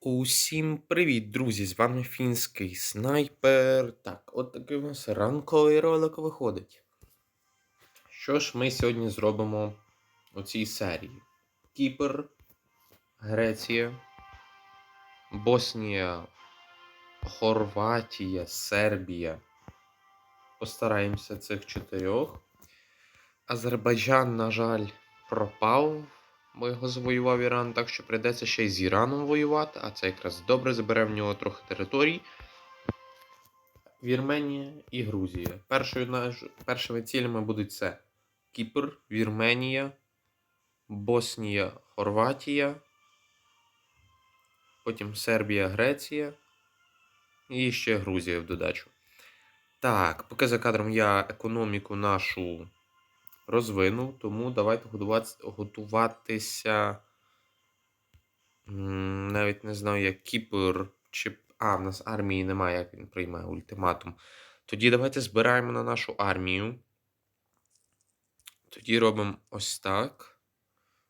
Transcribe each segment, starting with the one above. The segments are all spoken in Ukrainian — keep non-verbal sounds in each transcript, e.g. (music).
Усім привіт, друзі! З вами фінський снайпер. Так, от такий у нас ранковий ролик виходить. Що ж ми сьогодні зробимо у цій серії? Кіпр, Греція, Боснія, Хорватія, Сербія. Постараємося цих чотирьох. Азербайджан, на жаль, пропав, бо його завоював Іран, так що прийдеться ще й з Іраном воювати, а це якраз добре забере в нього трохи територій. Вірменія і Грузія. Першою наш... Першими цілями будуть це Кіпр, Вірменія, Боснія, Хорватія, потім Сербія, Греція і ще Грузія в додачу. Так, поки за кадром я економіку нашу розвинув, тому давайте готуватися. Навіть не знаю, як Кіпр чи. А, в нас армії немає, як він приймає ультиматум. Тоді давайте збираємо на нашу армію. Тоді робимо ось так.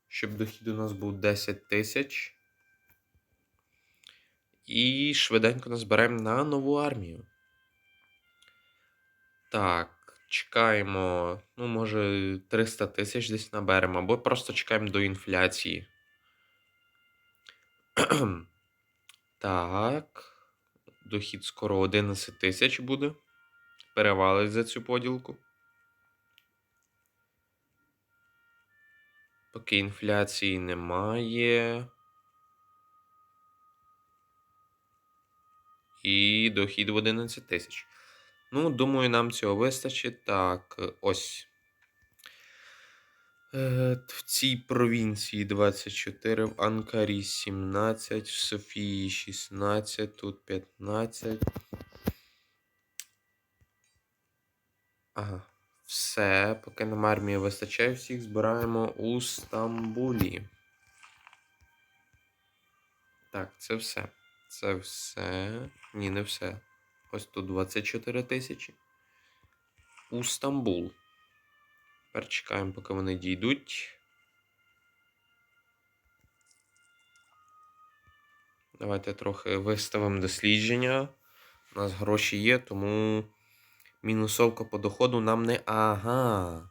Щоб дохід у нас був 10 тисяч. І швиденько назбираємо на нову армію. Так, чекаємо, ну, може, 300 тисяч десь наберемо, або просто чекаємо до інфляції. Так. Дохід скоро 11 тисяч буде. Перевалить за цю поділку. Поки інфляції немає. І дохід в 11 тисяч. Ну, думаю, нам цього вистачить. Так, е, ось. Е, В цій провінції 24, в Анкарі 17, в Софії 16, тут 15. Ага. Все, поки нам армії вистачає, всіх збираємо у Стамбулі. Так, це все. Це все. Ні, не все. Ось тут 24 тисячі. У Стамбул. Тепер чекаємо, поки вони дійдуть. Давайте трохи виставимо дослідження. У нас гроші є, тому мінусовка по доходу нам не. Ага.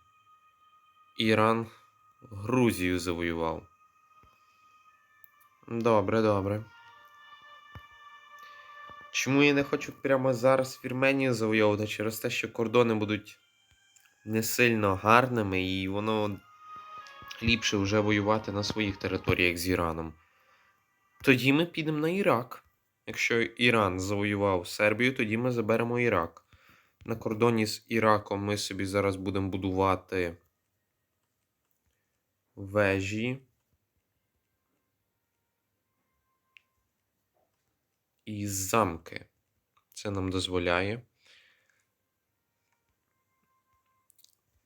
Іран Грузію завоював. Добре, добре. Чому я не хочу прямо зараз Вірменію завойовувати? Через те, що кордони будуть не сильно гарними, і воно ліпше вже воювати на своїх територіях з Іраном. Тоді ми підемо на Ірак. Якщо Іран завоював Сербію, тоді ми заберемо Ірак. На кордоні з Іраком ми собі зараз будемо будувати вежі. І замки. Це нам дозволяє.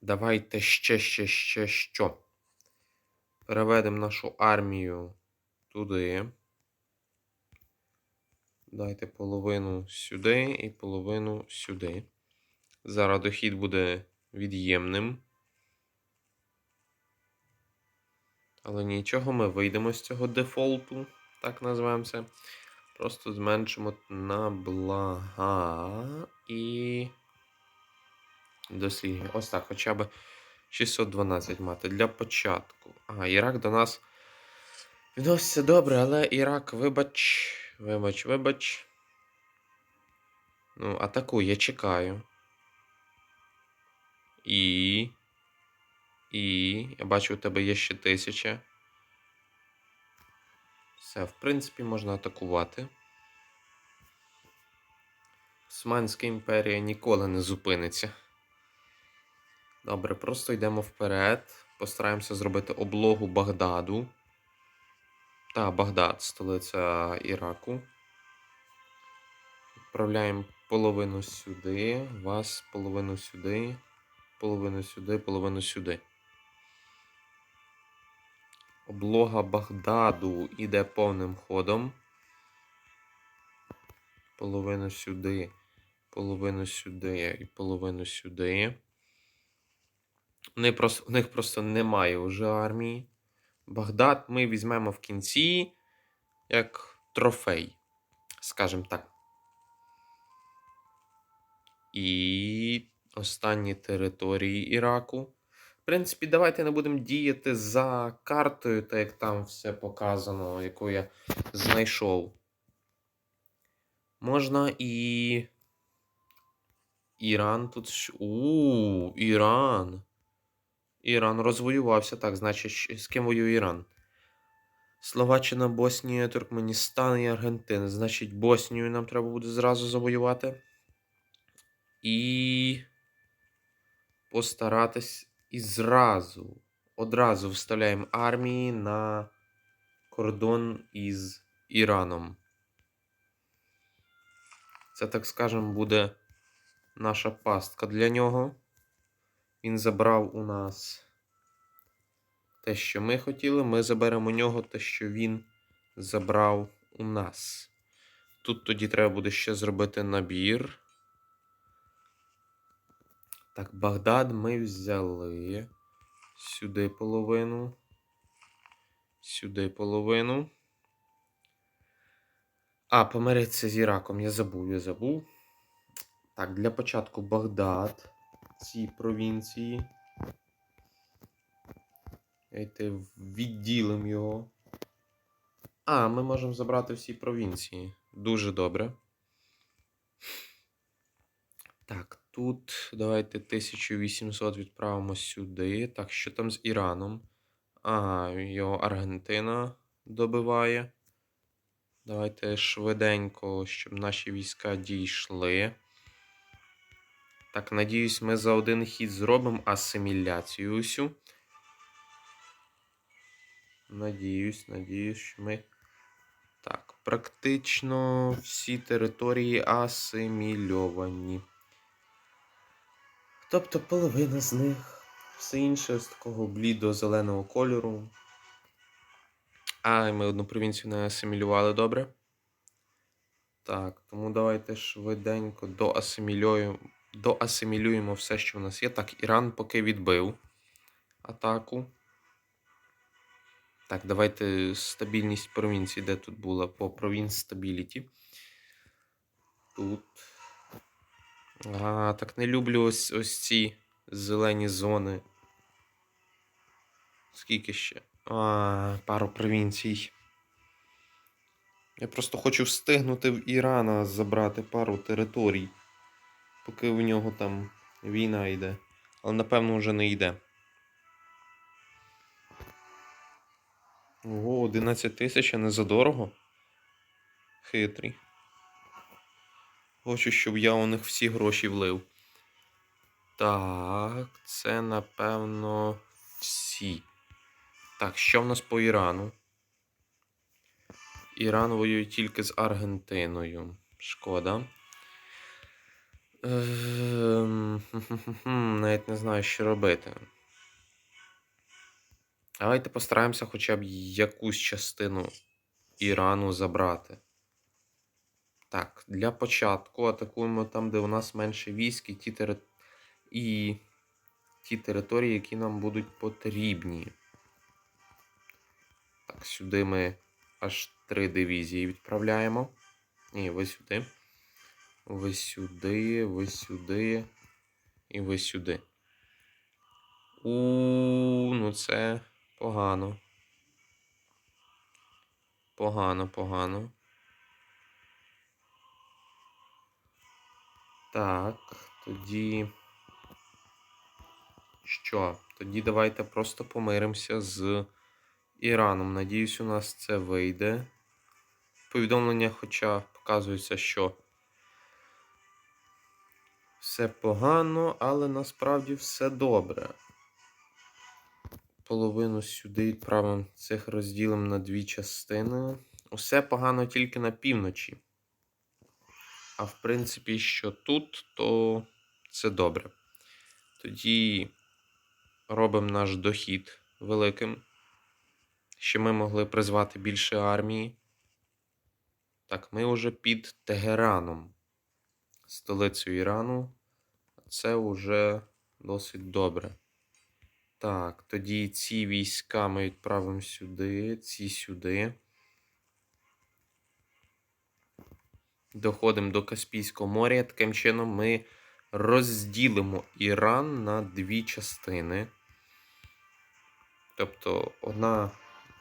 Давайте ще, ще, ще що. Переведемо нашу армію туди. Дайте половину сюди і половину сюди. Зараз дохід буде від'ємним. Але нічого, ми вийдемо з цього дефолту, так називаємо це. Просто зменшимо на блага і дослідження. Ось так, хоча б 612 мати для початку. Ага, Ірак до нас відноситься добре, але Ірак, вибач, вибач, вибач. Ну, атакуй, я чекаю. І. І. Я бачу, у тебе є ще тисяча. Все, в принципі, можна атакувати. Османська імперія ніколи не зупиниться. Добре, просто йдемо вперед. Постараємося зробити облогу Багдаду. Та, Багдад, столиця Іраку. Відправляємо половину сюди, вас половину сюди, половину сюди, половину сюди. Облога Багдаду іде повним ходом. Половину сюди, половину сюди і половину сюди. У них просто немає вже армії. Багдад ми візьмемо в кінці, як трофей, скажімо так. І останні території Іраку. Принципі, давайте не будемо діяти за картою, так як там все показано, яку я знайшов. Можна і. Іран тут. У, Іран. Іран розвоювався. Так, значить, з ким воює Іран? Словаччина, Боснія, Туркменістан і Аргентина. Значить, Боснію нам треба буде зразу завоювати. І постаратись і зразу, одразу вставляємо армії на кордон із Іраном. Це, так скажемо, буде наша пастка для нього. Він забрав у нас те, що ми хотіли. Ми заберемо у нього те, що він забрав у нас. Тут тоді треба буде ще зробити набір. Так, Багдад ми взяли. Сюди половину. Сюди половину. А, помиритися з Іраком. Я забув, я забув. Так, для початку Багдад. Ці провінції. Давайте відділимо його. А, ми можемо забрати всі провінції. Дуже добре. Так, тут давайте 1800 відправимо сюди. Так, що там з Іраном? Ага, його Аргентина добиває. Давайте швиденько, щоб наші війська дійшли. Так, надіюсь, ми за один хід зробимо асиміляцію усю. Надіюсь, надіюсь, що ми. Так, практично всі території асимільовані. Тобто половина з них. Все інше з такого блідо-зеленого кольору. А, ми одну провінцію не асимілювали добре. Так, тому давайте швиденько доасимілюємо, доасимілюємо все, що в нас є. Так, Іран поки відбив атаку. Так, давайте стабільність провінції, де тут була по провінц стабіліті. Тут. А, так не люблю ось, ось ці зелені зони. Скільки ще? А, пару провінцій. Я просто хочу встигнути в Ірана забрати пару територій, поки в нього там війна йде. Але напевно вже не йде. Ого, 11 тисяч, а не задорого. Хитрий. Хочу, щоб я у них всі гроші влив. Так, це напевно всі. Так, що в нас по Ірану? Іран воює тільки з Аргентиною. Шкода. Ем, Навіть не знаю, що робити. Давайте постараємося хоча б якусь частину Ірану забрати. Так, для початку атакуємо там, де у нас менше військ і ті, тери... і ті території, які нам будуть потрібні. Так, сюди ми аж три дивізії відправляємо. Ні, ви сюди. Ви сюди, ви сюди. І ви сюди. У, ну це погано. Погано, погано. Так, тоді. Що? Тоді давайте просто помиримося з Іраном. Надіюсь, у нас це вийде. Повідомлення, хоча показується, що все погано, але насправді все добре. Половину сюди відправимо цих розділимо на дві частини. Усе погано тільки на півночі. А в принципі, що тут, то це добре. Тоді робимо наш дохід великим, щоб ми могли призвати більше армії. Так, ми вже під Тегераном, столицею Ірану. Це вже досить добре. Так, тоді ці війська ми відправимо сюди, ці сюди. Доходимо до Каспійського моря. Таким чином ми розділимо Іран на дві частини. Тобто, одна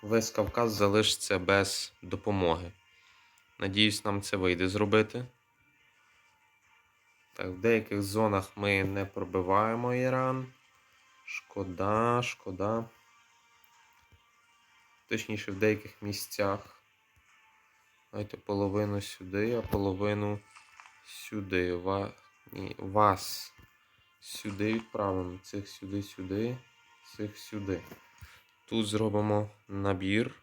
весь Кавказ залишиться без допомоги. Надіюсь, нам це вийде зробити. Так, в деяких зонах ми не пробиваємо Іран. Шкода, шкода. Точніше, в деяких місцях. Давайте половину сюди, а половину сюди. Ва... Ні, вас сюди відправимо. Цих сюди, сюди, цих сюди. Тут зробимо набір.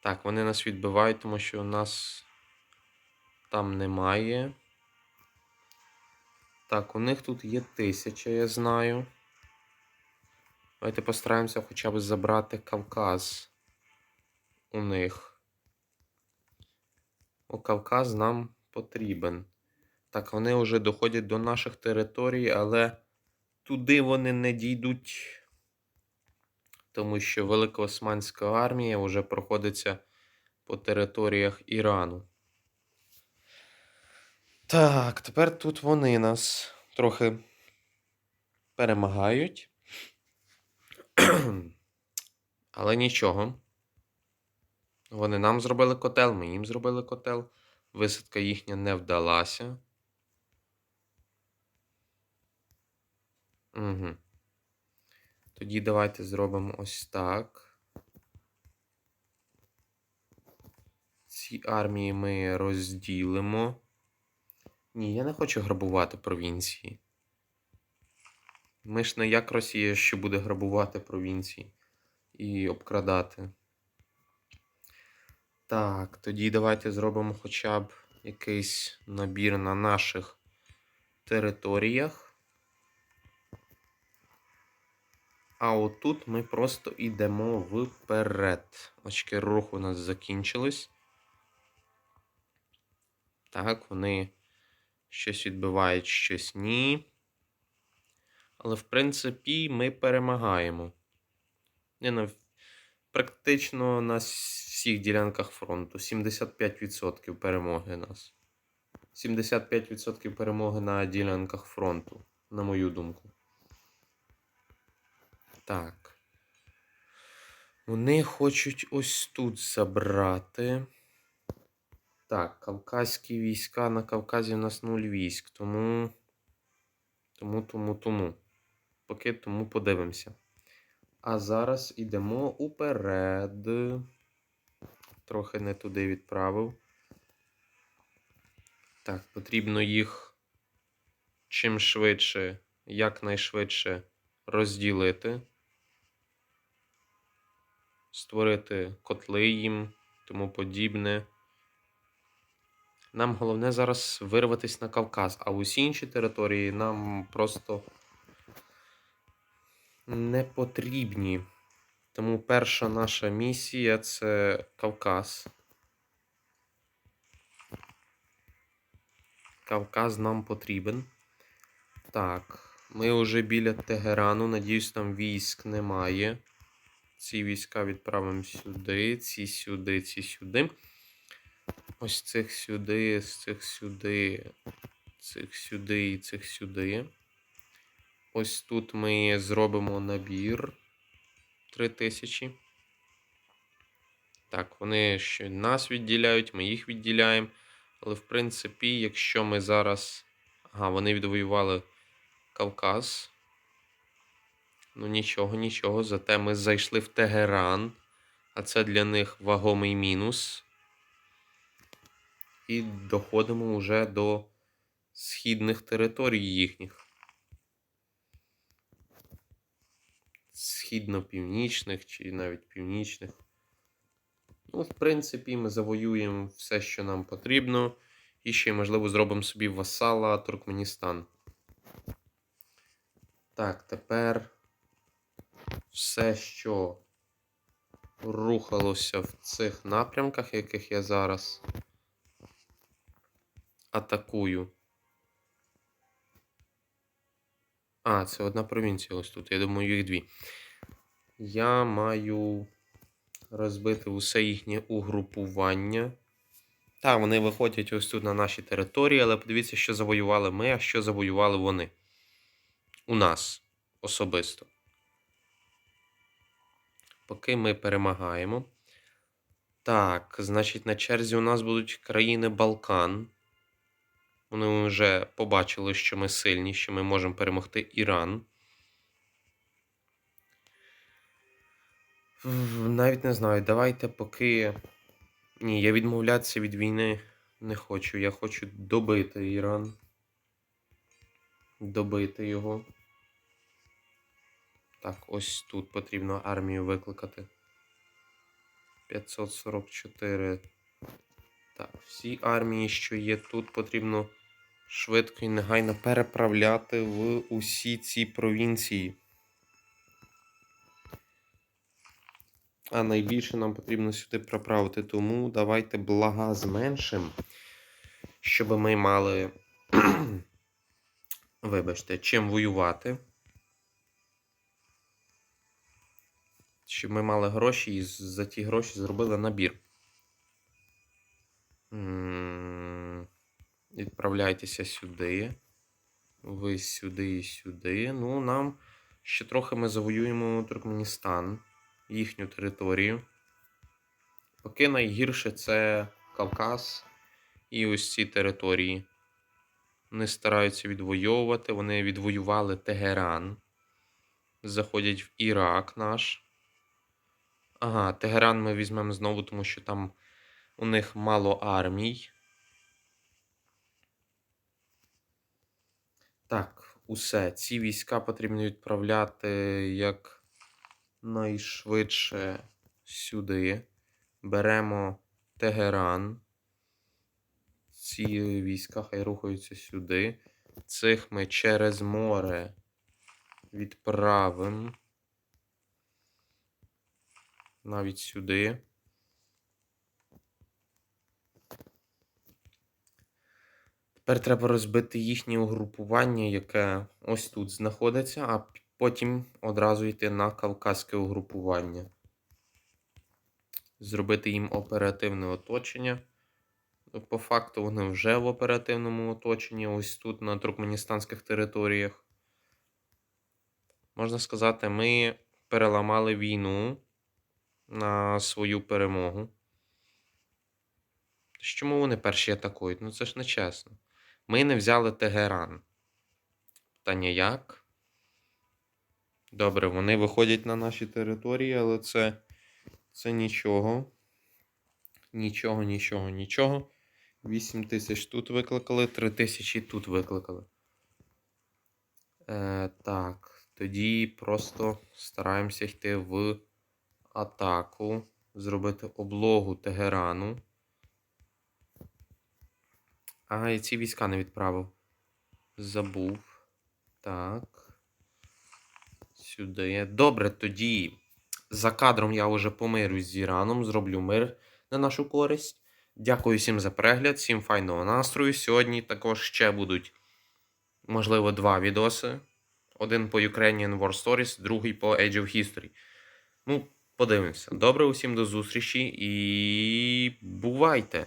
Так, вони нас відбивають, тому що у нас там немає. Так, у них тут є тисяча, я знаю. Давайте постараємося хоча б забрати Кавказ у них. О, Кавказ нам потрібен. Так, вони вже доходять до наших територій, але туди вони не дійдуть, тому що Великоосманська армія вже проходиться по територіях Ірану. Так, тепер тут вони нас трохи перемагають. (clears throat) Але нічого. Вони нам зробили котел, ми їм зробили котел. Висадка їхня не вдалася. Угу. Тоді давайте зробимо ось так. Ці армії ми розділимо. Ні, я не хочу грабувати провінції. Ми ж не як Росія, що буде грабувати провінції і обкрадати. Так, тоді давайте зробимо хоча б якийсь набір на наших територіях. А отут ми просто йдемо вперед. Очки руху у нас закінчились. Так, вони щось відбивають, щось ні. Але в принципі ми перемагаємо. Не практично на всіх ділянках фронту. 75% перемоги нас. 75% перемоги на ділянках фронту, на мою думку. Так. Вони хочуть ось тут забрати. Так, Кавказькі війська на Кавказі у нас нуль військ, тому. Тому, тому, тому. Поки тому подивимося. А зараз йдемо уперед. Трохи не туди відправив. Так, потрібно їх чим швидше, якнайшвидше розділити. Створити котли їм, тому подібне. Нам головне зараз вирватися на Кавказ, а усі інші території нам просто не потрібні. Тому перша наша місія це Кавказ. Кавказ нам потрібен. Так, ми вже біля Тегерану. Надіюсь, там військ немає. Ці війська відправимо сюди, ці сюди, ці сюди. Ось цих сюди, з цих сюди, цих сюди і цих сюди. Ось тут ми зробимо набір 3000. Так, вони ще нас відділяють, ми їх відділяємо. Але, в принципі, якщо ми зараз. Ага, вони відвоювали Кавказ. Ну, нічого, нічого. Зате ми зайшли в Тегеран. А це для них вагомий мінус. І доходимо вже до східних територій їхніх. Східно-північних чи навіть північних. Ну, в принципі, ми завоюємо все, що нам потрібно. І ще, можливо, зробимо собі васала Туркменістан. Так, тепер все, що рухалося в цих напрямках, яких я зараз атакую. А, це одна провінція ось тут. Я думаю, їх дві. Я маю розбити усе їхнє угрупування. Так, вони виходять ось тут на наші території, але подивіться, що завоювали ми, а що завоювали вони. У нас особисто. Поки ми перемагаємо. Так, значить, на черзі у нас будуть країни Балкан. Вони вже побачили, що ми сильні, що ми можемо перемогти Іран. Навіть не знаю, давайте поки. Ні, я відмовлятися від війни не хочу. Я хочу добити Іран. Добити його. Так, ось тут потрібно армію викликати. 544. Так, всі армії, що є тут, потрібно швидко і негайно переправляти в усі ці провінції. А найбільше нам потрібно сюди проправити, тому давайте блага зменшимо, щоб ми мали, (clears throat) вибачте, чим воювати. Щоб ми мали гроші і за ті гроші зробили набір. Відправляйтеся сюди. Ви сюди і сюди. Ну, нам ще трохи ми завоюємо Туркменістан, їхню територію. Поки найгірше це Кавказ і ось ці території. Вони стараються відвоювати. Вони відвоювали Тегеран. Заходять в Ірак наш. Ага, Тегеран ми візьмемо знову, тому що там у них мало армій. Так, усе. Ці війська потрібно відправляти як найшвидше сюди. Беремо Тегеран. Ці війська хай рухаються сюди. Цих ми через море відправимо. Навіть сюди. Тепер треба розбити їхнє угрупування, яке ось тут знаходиться, а потім одразу йти на кавказьке угрупування. Зробити їм оперативне оточення. Ну, По факту вони вже в оперативному оточенні, ось тут, на туркменістанських територіях. Можна сказати, ми переламали війну на свою перемогу. Чому вони перші атакують? Ну це ж не чесно. Ми не взяли Тегеран. Питання як? Добре, вони виходять на наші території, але це, це нічого. Нічого, нічого, нічого. 8 тисяч тут викликали, 3 тисячі тут викликали. Е, так, тоді просто стараємося йти в атаку, зробити облогу Тегерану. Ага, і ці війська не відправив. Забув. Так. Сюди. Добре, тоді. За кадром я вже помирюсь з Іраном, зроблю мир на нашу користь. Дякую всім за перегляд, всім файного настрою. Сьогодні також ще будуть, можливо, два відоси. Один по Ukrainian War Stories, другий по Age of History. Ну, подивимося. Добре, усім до зустрічі і бувайте!